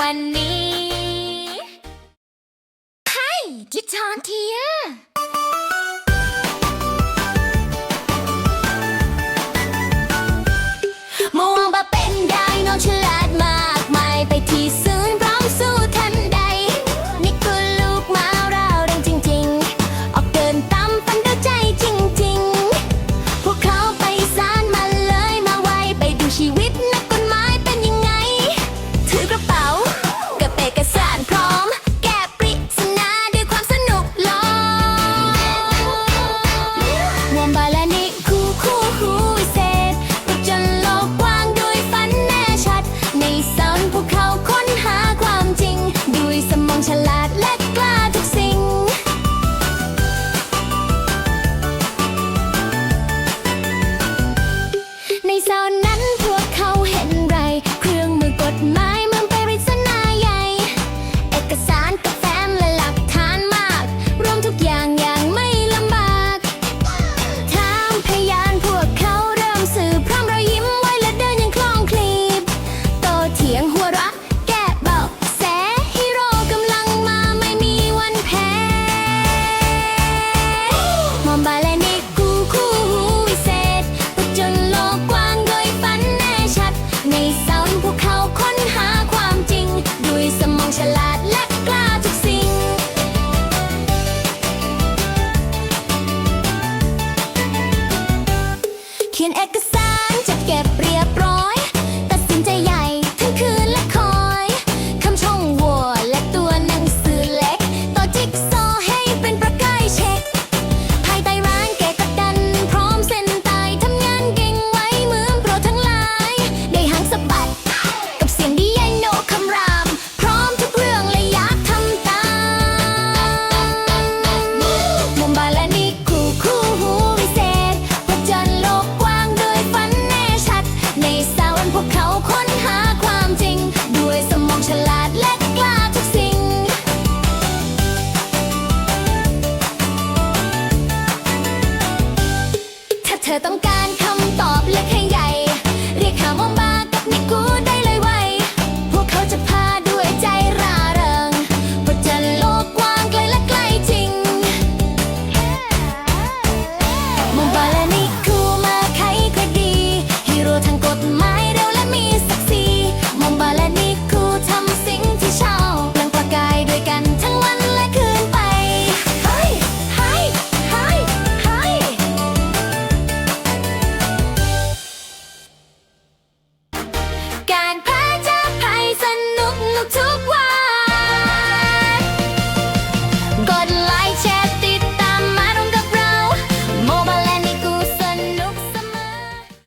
วันนี้ ให้จิตอนเที่ย កសារจะเก็บเรียบร้อย เธอต้องการคำตอบและใค่